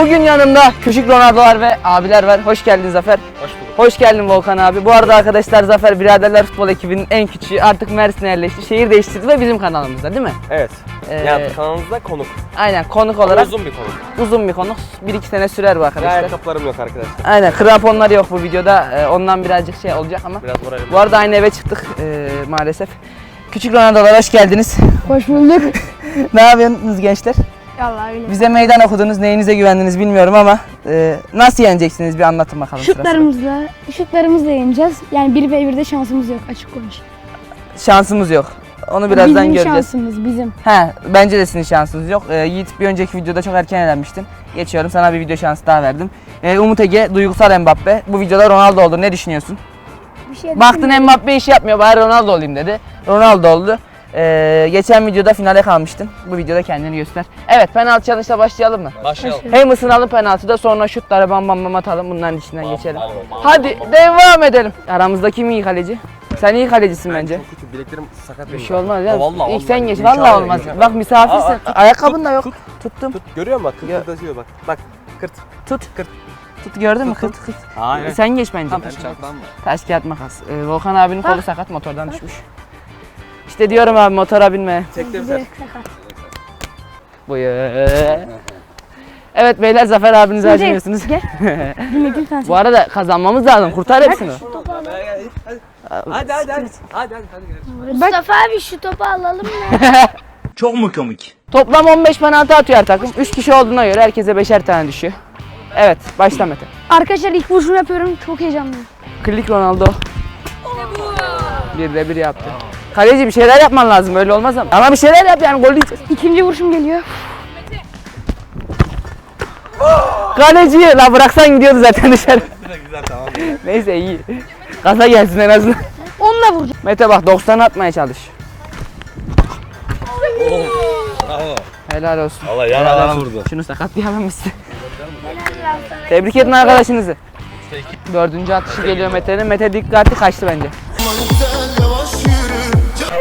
Bugün yanımda küçük Ronaldo'lar ve abiler var. Hoş geldin Zafer. Hoş bulduk. Hoş geldin Volkan abi. Bu arada arkadaşlar Zafer Biraderler Futbol ekibinin en küçüğü. Artık Mersin'e yerleşti. Şehir değiştirdi ve bizim kanalımızda değil mi? Evet. Ee, yani kanalımızda konuk. Aynen konuk olarak Uzun bir konuk. uzun bir konuk. 1-2 sene sürer bu arkadaşlar. ayakkabılarım yok arkadaşlar. Aynen kramponlar yok bu videoda. Ee, ondan birazcık şey olacak ama. Biraz moralim. Bu arada aynı eve çıktık ee, maalesef. Küçük Ronaldo'lar hoş geldiniz. Hoş bulduk. ne yapıyorsunuz gençler? Allah öyle. Bize meydan okudunuz. Neyinize güvendiniz bilmiyorum ama e, nasıl yeneceksiniz bir anlatın bakalım. Şutlarımızla, şutlarımızla yeneceğiz. Yani 1 ve 1'de şansımız yok açık konuş. Şansımız yok. Onu birazdan bizim göreceğiz. şansımız bizim. He, bence de sizin şansınız yok. Ee, Yiğit bir önceki videoda çok erken elenmiştin. Geçiyorum sana bir video şansı daha verdim. Ee, Umut Ege, duygusal Mbappe. Bu videoda Ronaldo oldu. Ne düşünüyorsun? Bir şey Baktın Mbappe iş yapmıyor bari Ronaldo olayım dedi. Ronaldo oldu. Ee, geçen videoda finale kalmıştın. Bu videoda kendini göster. Evet penaltı challenge'la başlayalım mı? Başlayalım. Hem ısınalım penaltıda sonra şutları bam bam bam atalım bunların içinden geçelim. bam, bam, Hadi devam edelim. Aramızda kim iyi kaleci? Sen iyi kalecisin bence. Çok kötü bileklerim sakat Bir benim. şey olmaz ya. Aa, vallahi, İlk sen geç. İnşallah, Vallahi olmaz. inşallah. Bak misafirsin. Aa, tut, Ayakkabın da yok. tut. Tuttum. Tut görüyor musun? Bak Ya. kırkırdatıyor bak. Bak kırt. Tut. Tut gördün mü? Kırt kırt. Aynen. Sen geç bence. Tam? Taş kağıt makas. Ee, Volkan abinin kolu sakat motordan düşmüş. İşte diyorum abi motora binme. Çektim sen. Buyur. Evet beyler Zafer abinizi acımıyorsunuz. Gel. Dinledim sen. Bu arada kazanmamız lazım. Kurtar hepsini. Hadi hadi hadi. Hadi hadi hadi. Mustafa abi şu topu alalım mı? Çok mu komik? Toplam 15 penaltı atıyor her takım. 3 kişi olduğuna göre herkese 5'er tane düşüyor. Evet başla Mete. Arkadaşlar ilk vuruşumu yapıyorum. Çok heyecanlıyım. Klik Ronaldo. Bir de bir yaptı. Kaleci bir şeyler yapman lazım öyle olmaz ama. Ama bir şeyler yap yani gol yiyeceğiz. İkinci vuruşum geliyor. Kaleci la bıraksan gidiyordu zaten dışarı. Güzel tamam. Neyse iyi. Gaza gelsin en azından. Onunla vuracağım. Mete bak 90 atmaya çalış. Bravo. Helal olsun. Allah olsun. vurdu. Şunu sakatlayamamışsın. Tebrik edin arkadaşınızı. Dördüncü atışı geliyor Mete'nin. Mete dikkatli kaçtı bence.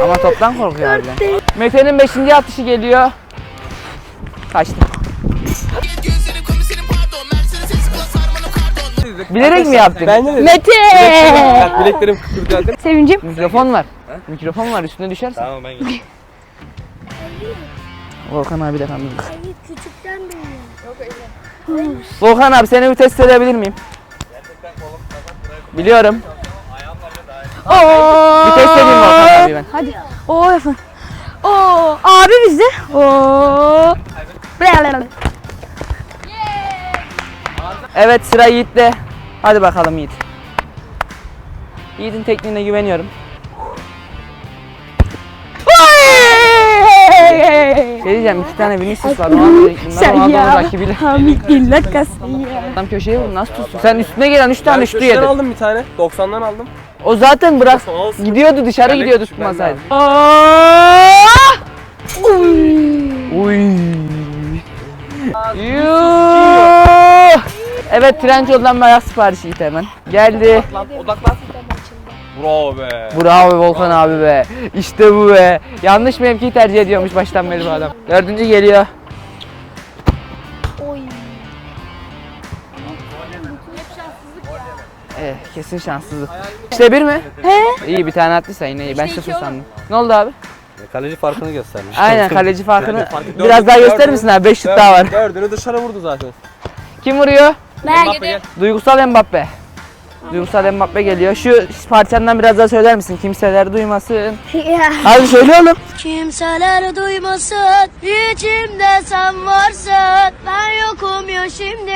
Ama toptan korkuyor harbiden. Mete'nin beşinci atışı geliyor. Kaçtı. Bilerek mi yaptın? Bence de. Mete! Bak bileklerim kıkırdadı. Sevincim. Mikrofon var. Mikrofon var üstüne düşersin. Tamam ben gidiyorum. Volkan abi de kandırdı. Küçükten büyüyor. Volkan abi seni bir test edebilir miyim? Biliyorum. Oo! Bir test edeyim Volkan abi ben. Hadi. Oo yapın. Oo abi bizde. Oo. Evet sıra Yiğit'te. Hadi bakalım Yiğit. Yiğit'in tekniğine güveniyorum. Şey diyeceğim iki tane Vinicius var. Bunlar Sen Ronaldo'nun ya. rakibiyle. Hamit Dillakasın ya. Adam köşeye vurdu nasıl tutsun? Sen üstüne gelen 3 tane Ben şutu köşeden yedi. aldım bir tane. 90'dan aldım. O zaten bırak Olsun. gidiyordu dışarı Ben de gidiyordu küçük, ben de tutmasaydı. Uy. Yuh. Evet Trendyol'dan ayak siparişi Yiğit hemen. Geldi. Odaklan. Bravo be. Bravo Volkan abi be. İşte bu be. Yanlış mevkiyi tercih ediyormuş baştan beri bu adam. Dördüncü geliyor. Kesin şanssızlık. İşte bir mi? He. İyi bir tane attıysa yine iyi. Ben sıfır sandım. Ne oldu abi? Kaleci farkını göstermiş. Aynen kaleci farkını farkı- biraz daha gösterir misin abi? 5 şut daha var. Dördünü dışarı vurdu zaten. Kim vuruyor? Ben Mbappe gel. Duygusal Mbappe. Duygusal Mbappe geliyor. Şu parçandan biraz daha söyler misin? Kimseler duymasın. Ya. Hadi söyle oğlum. Kimseler duymasın, içimde sen varsın. Ben yokum ya şimdi,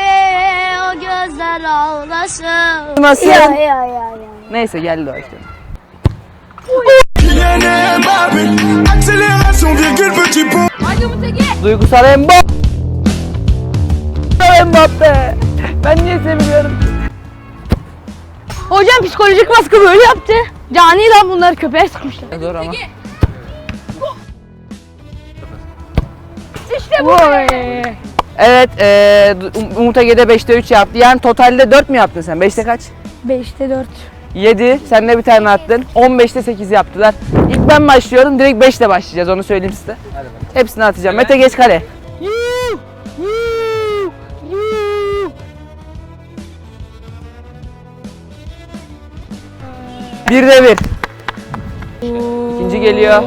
gözler ağlasın. Duymasın. Ya ya ya ya. Neyse geldi o işte. Duygusal Mbappe. Mbappe. Ben niye sevmiyorum? Hocam psikolojik baskı böyle yaptı. Cani lan bunlar köpeğe sıkmışlar. Zor ama. İşte bu. Evet, e, um, Umut Ege'de 5'te 3 yaptı. Yani totalde 4 mü yaptın sen? 5'te kaç? 5'te 4. 7, sen de bir tane attın. 15'te 8 yaptılar. İlk ben başlıyorum, direkt 5'te başlayacağız onu söyleyeyim size. Hepsini atacağım. Evet. Mete geç kale. Bir de bir. İkinci geliyor.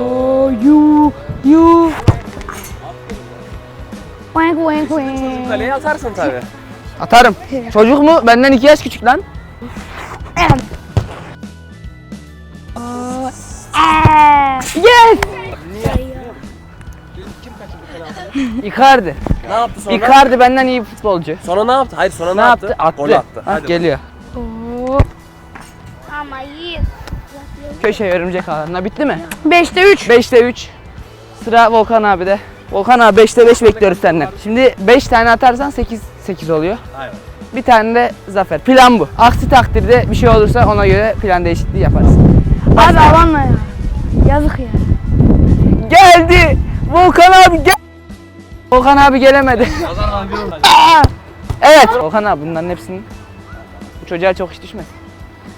Yu, yu. Wank wank wank. Kaleye atarsın tabi. Atarım. Çocuk mu? Benden iki yaş küçük lan. Yes. Icardi. Ne yaptı sonra? Icardi benden iyi futbolcu. Sonra ne yaptı? Hayır sonra ne, Ne yaptı? Attı. Gol attı. Hah, Hadi. geliyor. Ama iyi. Köşe örümcek ağlarına. Bitti mi? 5'te 3. 5'te 3. Sıra Volkan abi de. Volkan abi 5'te 5 bekliyoruz senden. Şimdi 5 tane atarsan 8 8 oluyor. Aynen. Bir tane de zafer. Plan bu. Aksi takdirde bir şey olursa ona göre plan değişikliği yaparız. Abi alanla ya. Yazık ya. Geldi. Volkan abi gel. Volkan abi gelemedi. evet. Volkan abi bunların hepsinin bu çocuğa çok iş düşmez.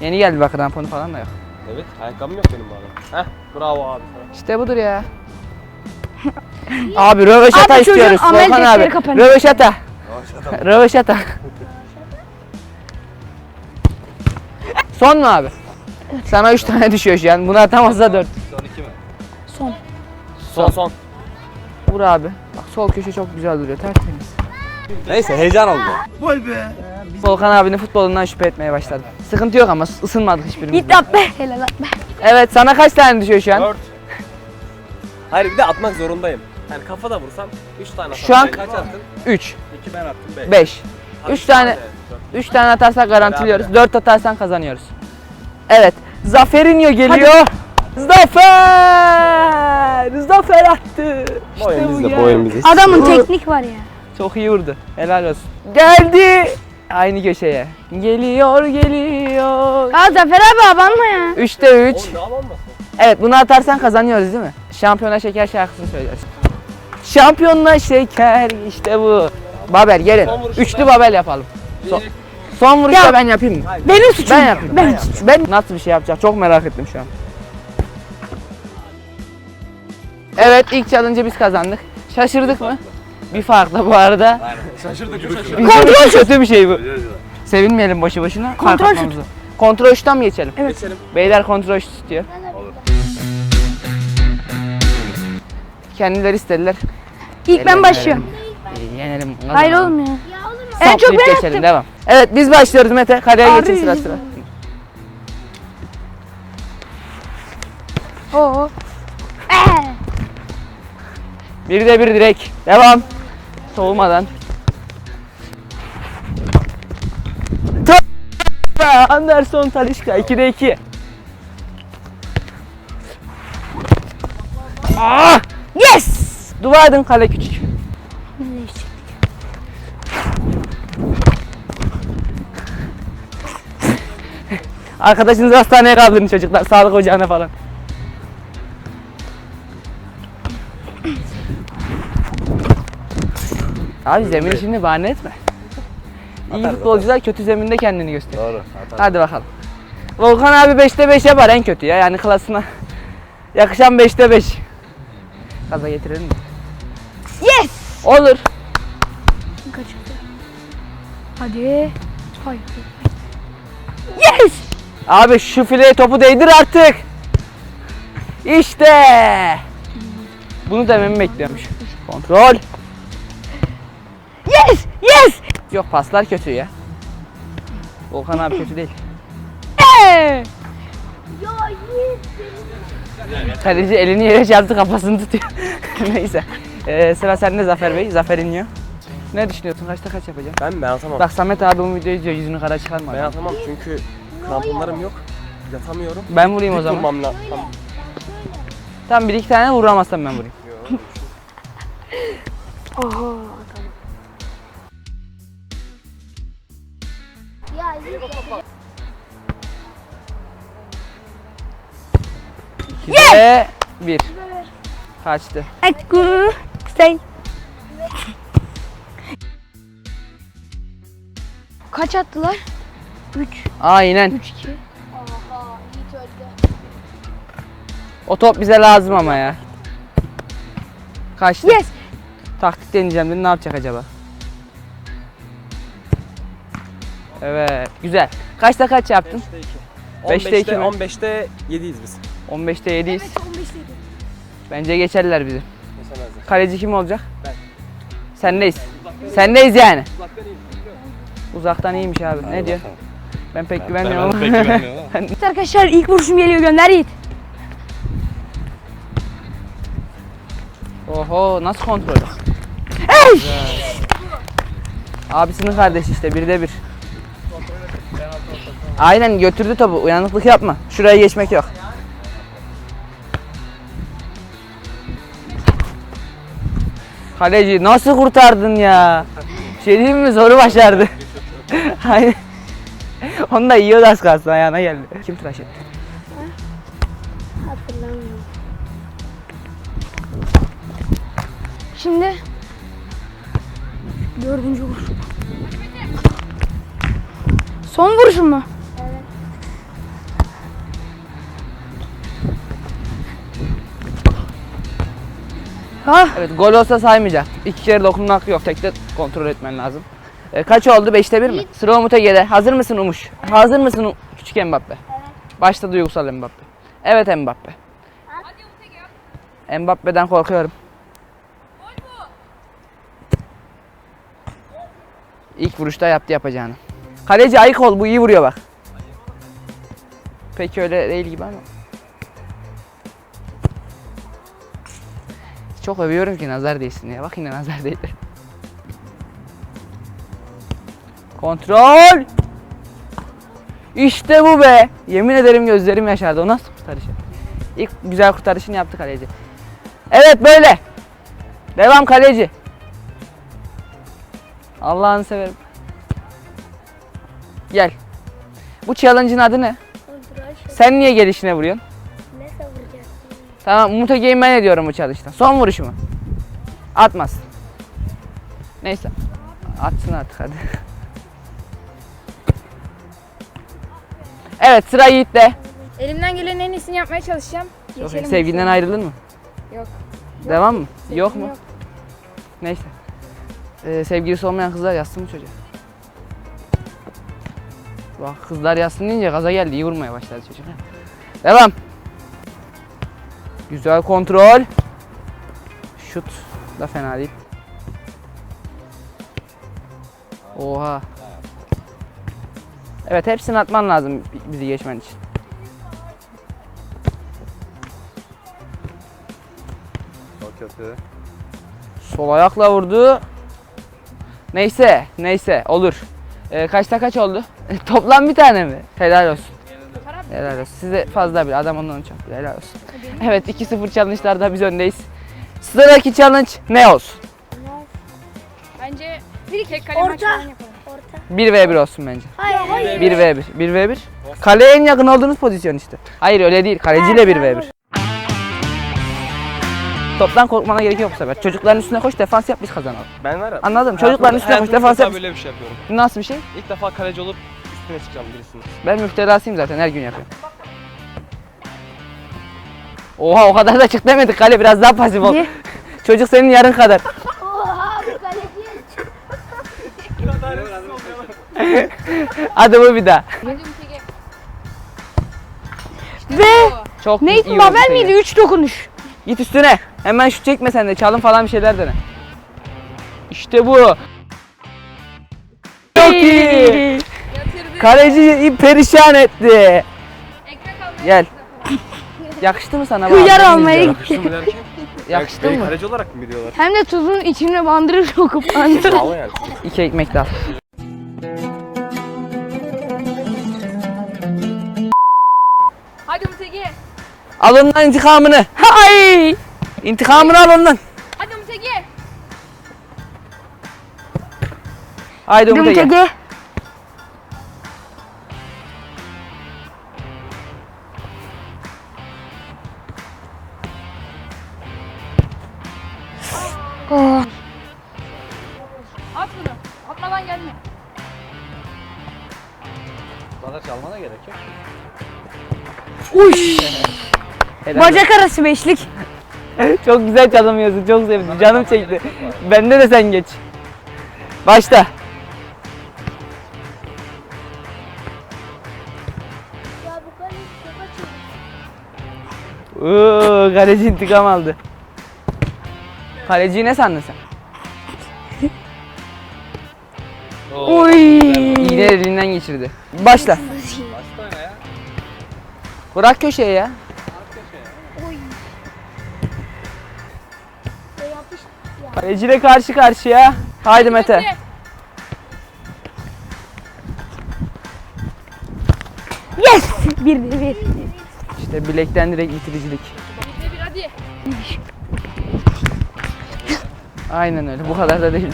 Yeni geldi bak ramponu falan da yok. Evet ayakkabım yok benim bana. Heh bravo abi. İşte budur ya. Abi röveşata Abi çocuğun istiyoruz amel Volkan defteri abi. kapanıyor. Röveşata. Röveşata. Son mu abi? Sana 3 tane düşüyor şu an. Bunu atamazsa 4. Son. Son son. Vur abi. Bak sol köşe çok güzel duruyor. Tertemiz. Neyse heyecan oldu. Volkan abinin futbolundan şüphe etmeye başladım. Sıkıntı yok ama ısınmadık hiçbirimiz. Git at be. Helal at be. Evet sana kaç tane düşüyor şu an? 4. Hayır bir de atmak zorundayım. Yani kafa da vursam 3 tane atarım. Şu an- kaç attın? 3, 2 ben attım 5. 5. 3 tane 3 tane atarsak garantiliyoruz. 4 atarsan kazanıyoruz. Evet. Zaferinho geliyor. Zafer! Zafer attı. İşte bu ya. Adamın teknik var ya. Çok iyi vurdu. Helal olsun. Geldi. Aynı köşeye. Geliyor, geliyor. Ya Zafer abi abanma ya. 3'te 3. Oğlum ne? Evet bunu atarsan kazanıyoruz değil mi? Şampiyona şeker şarkısını söyleriz. Şampiyona şeker işte bu. Babel gelin. Üçlü babel yapalım. Son, son vuruşta ben yapayım mı? Benim suçum. Ben yapayım. Ben Ben nasıl bir şey yapacak çok merak ettim şu an. Evet ilk challenge'ı biz kazandık. Şaşırdık mı? Bir farkla bu arada. Şaşırdık şaşırdık. Kontrol kötü bir şey bu. Sevinmeyelim boşu boşuna. fark Kontrol şut. atmamıza. Kontrol şuttan mı geçelim? Evet. Geçelim. Beyler kontrol şut istiyor. Kendileri istediler. İlk ben başlıyorum. Yenelim. Hayır ya. En çok Saplayıp ben geçelim attım. devam. Evet biz başlıyoruz Mete. Kaleye Abi. geçin sıra sıra. Oo. Ee. Bir de bir direkt. Devam. Soğumadan. Ta- Anderson Talişka 2'de 2. Ah! Dua edin kale küçük. Arkadaşınızı hastaneye kaldırın çocuklar. Sağlık ocağına falan. Abi zemin işini bahane etme. İyi futbolcular kötü zeminde kendini gösteriyor. Doğru. Hadi bakalım. Volkan abi 5'te 5 yapar en kötü ya yani klasına. Yakışan 5'te 5. Gaza getirelim mi? Olur. Kaçırdı. Hadi. Hayır. Yes. Abi şu fileye topu değdir artık. İşte. Bunu dememi bekliyormuş. Kontrol. Yes. Yes. Yok paslar kötü ya. Volkan abi kötü değil. Kaleci elini yere çarptı kafasını tutuyor. Neyse. Ee, sıra sende Zafer Bey. Zafer iniyor. Ne düşünüyorsun? Kaçta kaç yapacağım? Ben ben atamam. Bak Samet abi bu videoyu izliyor. Yüzünü kara çıkarma. Ben atamam çünkü kramponlarım yok. Yatamıyorum. Ben vurayım o Dik zaman. durmam lazım. Tamam. Tam bir iki tane vuramazsam ben vurayım. Oha. Ya iyi. Ve bir. Kaçtı. Akku. Stay. Kaç attılar? 3. Aynen. 3 2. Aha Yiğit öldü. O top bize lazım ama ya. Kaçtı. Yes. Taktik deneyeceğim dedi. Ne yapacak acaba? Evet. Güzel. Kaçta kaç yaptın? Beşte iki mi? 15'te 7'yiz biz. 15'te 7'yiz. Evet 15 dedi. Bence geçerler bizi. Kaleci kim olacak? Ben. Sendeyiz. Sendeyiz yani. Uzaktan iyiymiş abi. Ne diyor? Ben pek güvenmiyorum ama. Evet arkadaşlar ilk vuruşum geliyor gönder Yiğit. Oho nasıl kontrol? Abisinin kardeşi işte birde bir. Aynen götürdü topu. Uyanıklık yapma. Şuraya geçmek yok. Kaleci nasıl kurtardın ya? Şey diyeyim mi? Zoru başardı. Aynen. Onu da yiyordu az kalsın ayağına geldi. Kim tıraş etti? Hatırlamıyorum. Şimdi dördüncü vuruş. Son vuruşum mu? Evet. Ha Evet gol olsa saymayacak. İki kere dokunmak yok. Tekte kontrol etmen lazım. E, kaç oldu? Beşte bir mi? Sıra Umut Ege'de. Hazır mısın Umuş? Hazır mısın U- küçük Mbappe? Başta duygusal Mbappe. Evet Mbappe. Mbappe'den korkuyorum. İlk vuruşta yaptı yapacağını. Kaleci ayık ol bu iyi vuruyor bak. Peki öyle değil gibi ama. Çok övüyorum ki nazar değsin ya. Bak yine nazar değdi. Kontrol. İşte bu be. Yemin ederim gözlerim yaşardı. O nasıl kurtarış? İlk güzel kurtarışını yaptı kaleci. Evet böyle. Devam kaleci. Allah'ını severim. Gel. Bu challenge'ın adı ne? Şöyle. Sen niye gelişine vuruyorsun? Tamam Umut Ege'yi ben ediyorum bu çalıştan. Son vuruşumu. Atmaz. Neyse. Atsın artık hadi. Evet sıra Yiğit'te. Elimden gelenin en iyisini yapmaya çalışacağım. Çok iyi. Geçelim Sevgilinden ayrıldın mı? Yok. Devam mı? Sevgilim yok mu? Neyse. Ee, sevgilisi olmayan kızlar yazsın mı çocuğa? Bak kızlar yazsın deyince gaza geldi. iyi vurmaya başladı çocuk. ha. Devam. Güzel kontrol. Şut da fena değil. Oha. Evet hepsini atman lazım bi- bizi geçmen için. Çok kötü. Sol ayakla vurdu. Neyse, neyse olur. Ee, kaçta kaç oldu? Toplam bir tane mi? Helal olsun. Helal olsun. Size fazla bir adam ondan çok bir helal olsun. Evet 2-0 challenge'larda biz öndeyiz. Sıradaki challenge ne olsun? Bence bir tek kale Orta. maç falan yapalım. Orta. 1v1 olsun bence. Hayır hayır. 1v1. 1v1. Kaleye en yakın olduğunuz pozisyon işte. Hayır öyle değil. Kaleciyle 1v1. Toptan korkmana gerek yok bu sefer. Çocukların üstüne koş defans yap biz kazanalım. Ben var ya. Anladım. Çocukların üstüne koş defans yap. böyle bir şey yapıyorum. Nasıl bir şey? İlk defa kaleci olup üstüne çıkacağım birisinin. Ben müfterasıyım zaten her gün yapıyorum. Oha o kadar da çık demedik kale biraz daha pasif ol. Niye? Çocuk senin yarın kadar. Oha bu kaleci. Hadi bu bir daha. Ve Çok Nathan iyi Babel miydi? seni. 3 dokunuş. Git üstüne. Hemen şut çekme sen de. Çalın falan bir şeyler dene. İşte bu. Çok iyi. Yatırdı. Kaleci perişan etti. Gel. Yakıştı mı sana? Almaya izliyorum. Yakıştı mı derken? Yakıştı mı? kaleci olarak mı biliyorlar? Hem de tuzun içine bandırır sokup bandırır. Bravo yani. İki ekmek daha. Hadi Umutegi. Al ondan intikamını. Hay! İntikamını al ondan. Hadi Umutegi. Haydi Umut Ege. Bacak arası beşlik. Çok güzel çalamıyorsun. Çok sevdim. Canım çekti. Bende de sen geç. Başla. Ya bu Oo, kaleci intikam aldı. Kaleciyi ne sandın sen? Oy. İğne elinden geçirdi. Başla. Bırak köşeye ya. Kaleciyle karşı karşıya. Haydi Mete. Yes. Bir bir bir. İşte bilekten direkt bitiricilik. Bir de bir hadi. Aynen öyle. Bu kadar da değil.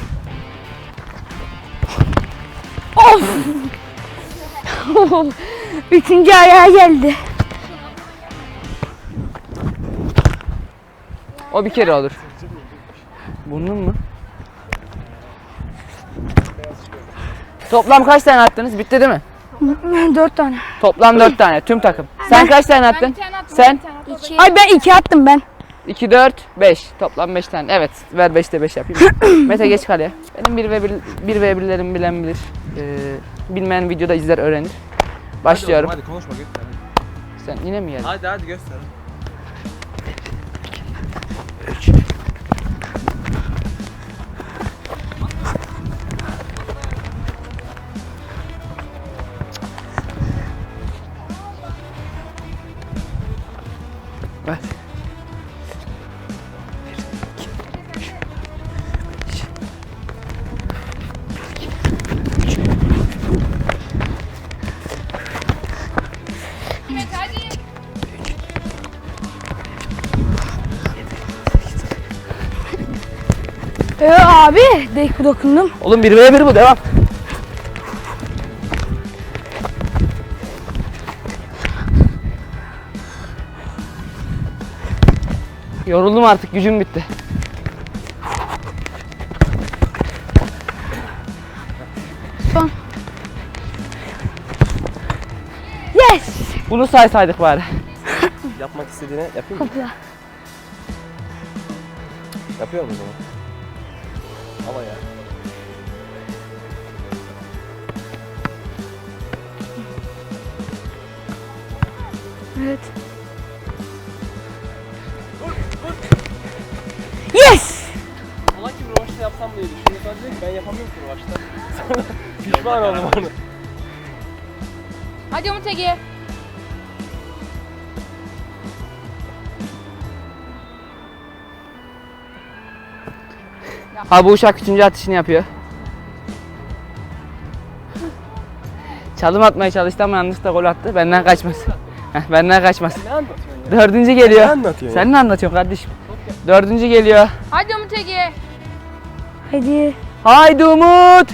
Üçüncü ayağa geldi. O bir kere olur. Bunun mu? Toplam kaç tane attınız? Bitti değil mi? Dört tane. Toplam dört tane. Tüm takım. Sen kaç tane attın? Sen? İki. Ay ben iki attım ben. 2, 4, 5. Toplam 5 tane. Evet. Ver 5'te 5 yapayım. Mete geç kaleye. Benim 1 ve 1, 1 ve 1'lerim bilen bilir. Ee, bilmeyen videoda izler öğrenir. Başlıyorum. Hadi, oğlum, hadi konuşma göster. Sen yine mi geldin? Hadi hadi göster. Abi de dokundum. Oğlum 1 ve 1 bu devam. Yoruldum artık gücüm bitti. Son. Yes. Bunu saysaydık bari. Yapmak istediğine yapayım mı? O zaman. Ama ya. Evet. Yes. Allah kim rövaşta yapsam diye düşündüm. Sonra dedim ki ben yapamıyorum ki rövaşta. Sonra pişman oldum onu. Hadi Umut Ege. Ha bu uşak üçüncü atışını yapıyor. Çalım atmaya çalıştı ama yanlışlıkla gol attı. Benden kaçmaz. Heh, Benden kaçmaz. Ne anlatıyorsun ya? Dördüncü geliyor. Ne anlatıyorsun Sen ne anlatıyorsun kardeşim? Dördüncü geliyor. Hadi Umut Ege. Hadi. Haydi Umut.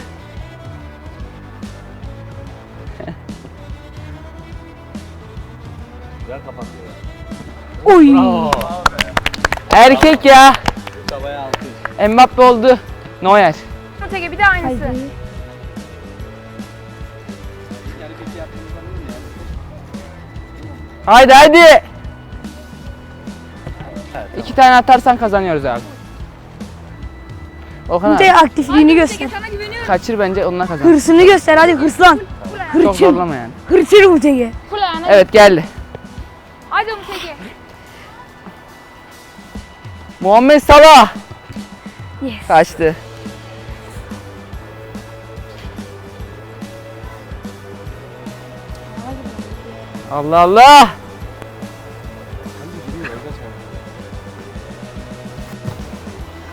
Güzel kapatıyor ya. Oy. Erkek ya. Alkış. Mbappe oldu. Neuer. Ege bir de aynısı. Ya. Haydi haydi. İki tane atarsan kazanıyoruz abi. Okan Bir de abi aktifliğini göster. Ege sana güveniyorum. kaçır bence onunla kazan. Hırsını göster hadi hırslan. Çok Hırçın. zorlama yani. Hırçın Umut Ege. Kulağına. Evet geldi. Hadi Umut Ege. Muhammed Salah. Yes. Kaçtı. Allah Allah.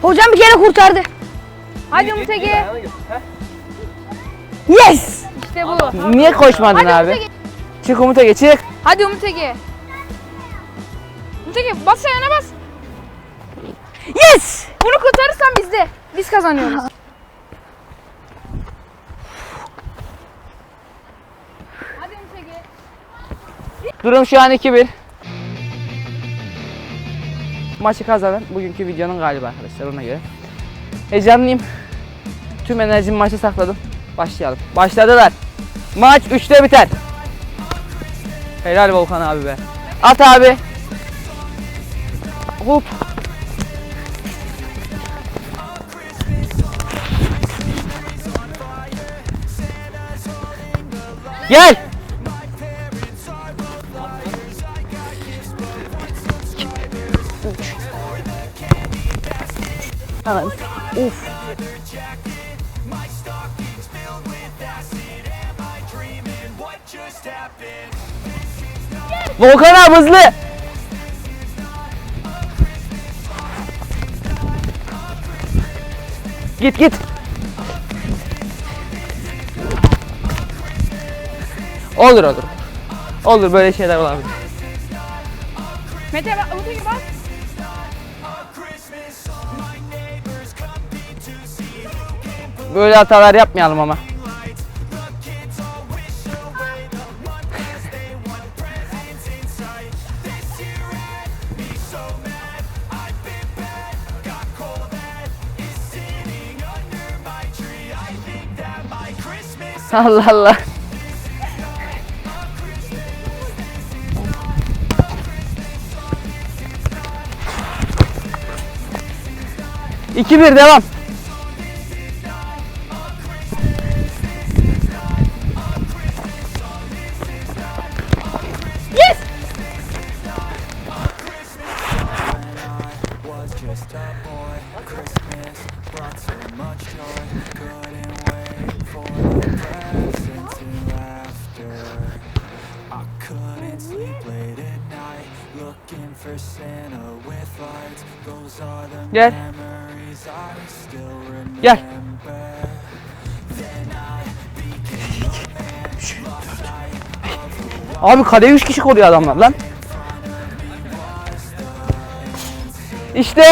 Hocam bir kere kurtardı. Hadi Umut Ege. Yes. İşte bu. Niye koşmadın Hadi abi? Umut Ege. Çık Umut'a geç çık. Hadi Umut Ege. Umut Ege bas ayağına bas. Yes. Bunu kurtarırsan bizde. Biz kazanıyoruz. Hadi. Durum şu an 2-1. Maçı kazanan bugünkü videonun galibi arkadaşlar ona göre. Heyecanlıyım. Tüm enerjimi maça sakladım. Başlayalım. Başladılar. Maç 3'te biter. Helal Volkan abi be. At abi. Hop. Gel. Anam. Uf. Volkan abi hızlı. Git git. Olur olur. Olur böyle şeyler olabilir. Mete bak Umut'e bak. Böyle hatalar yapmayalım ama. Allah Allah. 2-1 devam. Yes! Gel. Abi kaleye 3 kişi koruyor adamlar lan. İşte.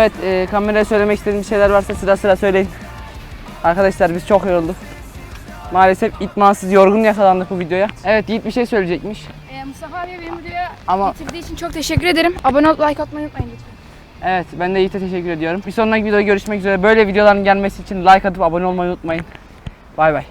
Evet e, kameraya söylemek istediğim şeyler varsa sıra sıra söyleyin. Arkadaşlar biz çok yorulduk. Maalesef itmansız yorgun yakalandık bu videoya. Evet Yiğit bir şey söyleyecekmiş. Ee, Mustafa abiye benim videoya Ama getirdiği için çok teşekkür ederim. Abone olup like atmayı unutmayın lütfen. evet ben de Yiğit'e teşekkür ediyorum. Bir sonraki videoda görüşmek üzere. Böyle videoların gelmesi için like atıp abone olmayı unutmayın. Bay bay.